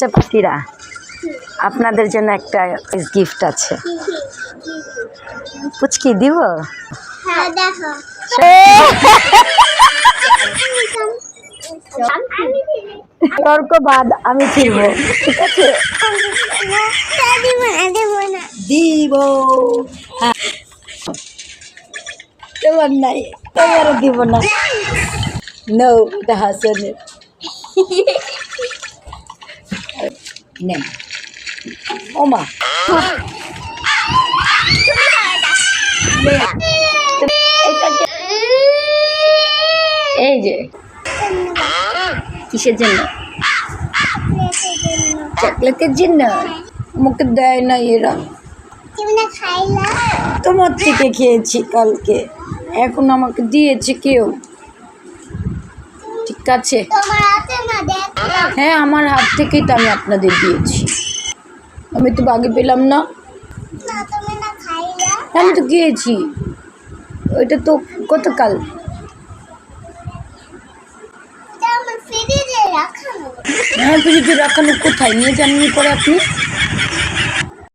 বাচ্চা পাখিরা আপনাদের জন্য একটা গিফট আছে। পুচকি দিব? হ্যাঁ দেখো। তর্ক বাদ আমি ফিরবো। ঠিক আছে? না দিব। হ্যাঁ। তোমার নাই তোমারও দিব না। নো এটা হাসানের নেন ওমা। এটাকে এই যে। কিসের জন্য? চকলেটের জন্য। মুখে দেয় না এরা। তোমার থেকে খেয়েছি কালকে। এখন আমাকে দিয়েছে কেউ। ঠিক আছে। হ্যাঁ আমার হাত থেকেই তো আমি আপনাদের দিয়েছি। আমি তো বাগে পেলাম না। আমি তো গিয়েছি ওইটা তো গতকাল। হ্যাঁ ফ্রিজে রাখানো হ্যাঁ ফ্রিজে রাখানো কোথায়? নিয়ে যাননি পরে আপনি?